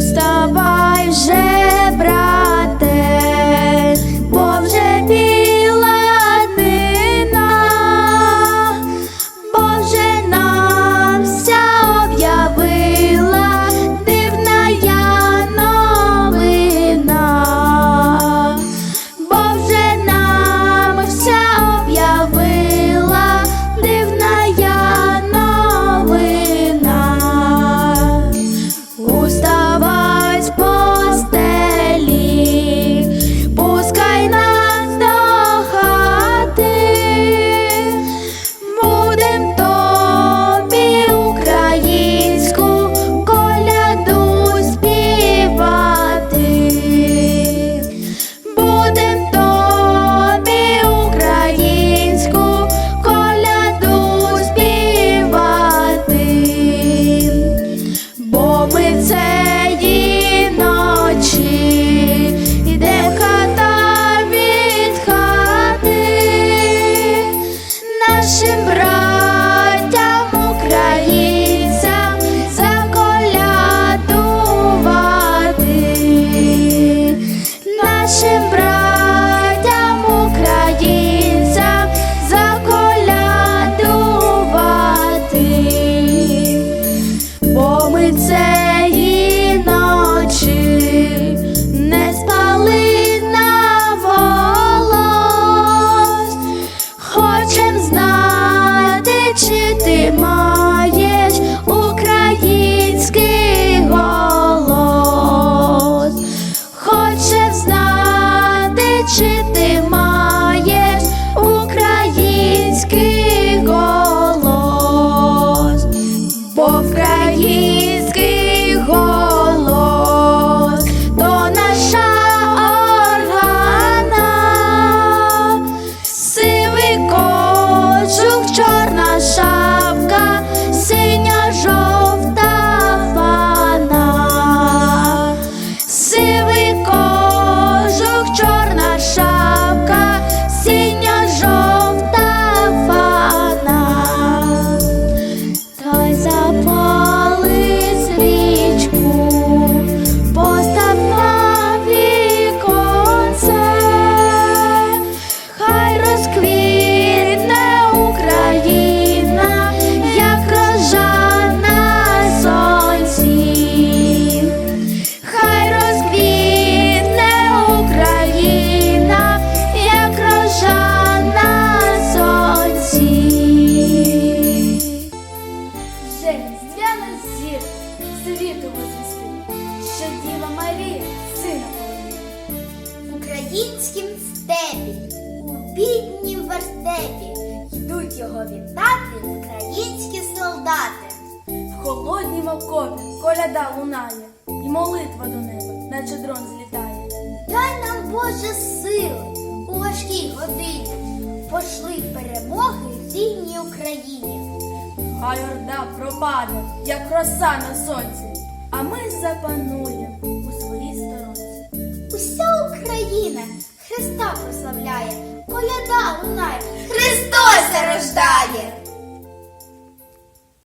Stop. нашим братом. день зв'яне зір, світу возвісти, що Діва Марія сина полонила. В українськім степі, у біднім вертепі йдуть його вітати українські солдати. В холодній окопі коляда лунає, і молитва до неба, наче дрон злітає. Дай нам Боже сили у важкій годині, пошли перемоги рідній Україні а орда пропаде, як роса на сонці, а ми запануємо у своїй сторонці. Уся Україна Христа прославляє, коляда лунає, Христос рождає.